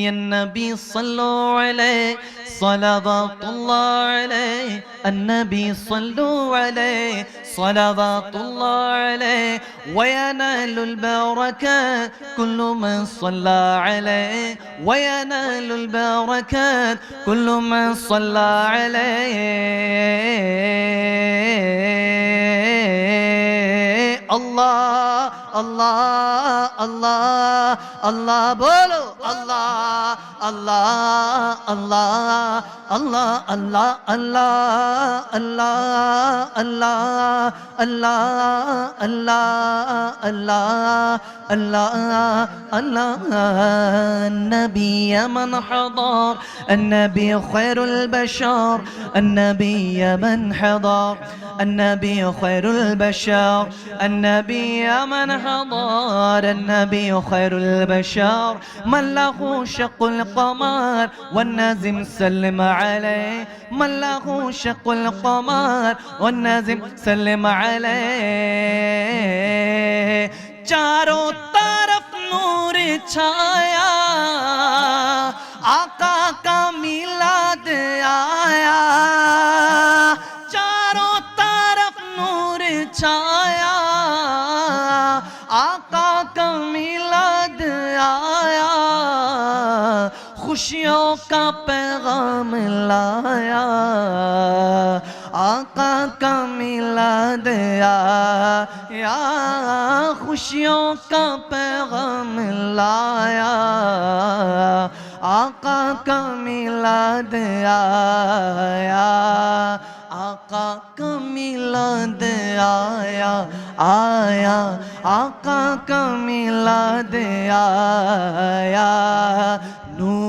النبي صلوا عليه صلوات الله عليه النبي صلوا عليه صلوات الله عليه وينال البركات كل من صلى عليه وينال البركات كل من صلى عليه. الله الله الله الله বলো الله الله الله الله الله الله الله الله الله الله الله الله الله النبي من حضر النبي خير البشر النبي من حضر النبي خير البشر النبي من حضر النبي خير البشر من له شق القمر والنازم سلم عليه من له شق القمر والنازم سلم عليه چاروں طرف نور چھایا خوشیوں کا پیغام لایا، آقا کا میلاد آیا خوشیوں کا پیغام لایا، آقا کا میلاد آیا آقا کا میلاد آیا آیا، آقا کا میلاد آیا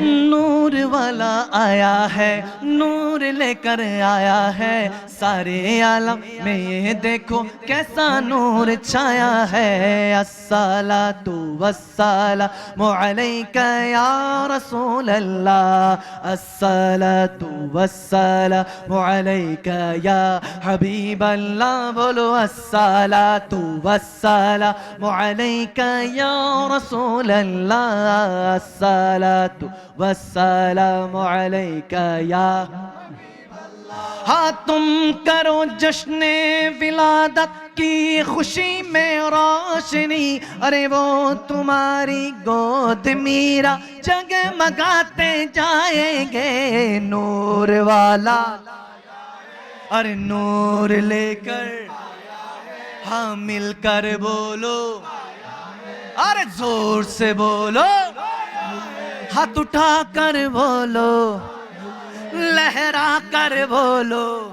نور والا آیا ہے، نور لے کر آیا ہے۔ سارے عالم میں یہ دیکھو کیسا نور چھایا ہے۔ السلام والسلام علیکہ یا رسول اللہ۔ السلام والسلام علیکہ یا حبیب اللہ۔ بولو السلام والسلام علیکہ یا رسول اللہ۔ السلام والسلام علیکہ یا ہاں تم کرو جشن ولادت کی خوشی میں روشنی۔ ارے وہ تمہاری گود میرا جگمگاتے جائیں گے۔ نور والا، ارے نور لے کر ہاں مل کر بولو۔ ارے زور سے بولو۔ ہاتھ اٹھا کر بولو، لہرا کر بولو۔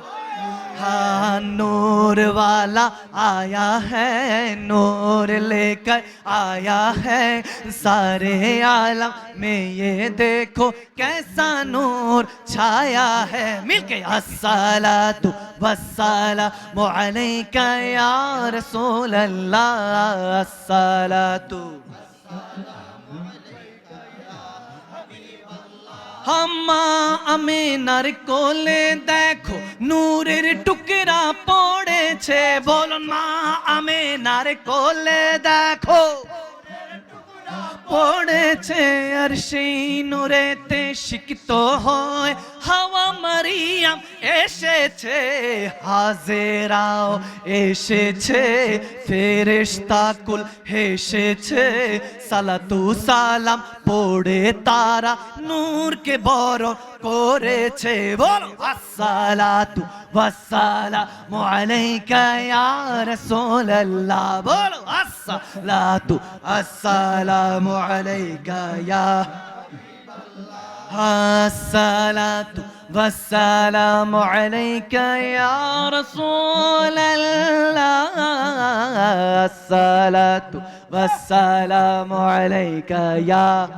ہاں نور والا آیا ہے، نور لے کر آیا ہے۔ سارے عالم میں یہ دیکھو کیسا نور چھایا ہے۔ مل کے السلام والسلام علیکہ یا رسول اللہ السلام হাম্মা আমেনার কোলে দেখো, নূরের টুকরা পড়েছে। বলুন মা আমেনার কোলে দেখো, পড়েছে আর সেই নূরেতে শিক্ষিত হয় হাওয়া। মারিয়াম এসেছে, হাজেরাও এসেছে ফেরেশতাকুল হেসেছে, সালাতু সালাম পড়ে তারা নূরকে বড় করেছে। বলো আসসালাতু ওয়াসসালামু আলাইকা ইয়া রাসূলুল্লাহ। বলো আসসালাতু আসসালামু আলাইকা ইয়া হাবিবাল্লাহ আসসালাতু والسلام عليك يا رسول الله. الصلاة والسلام عليك يا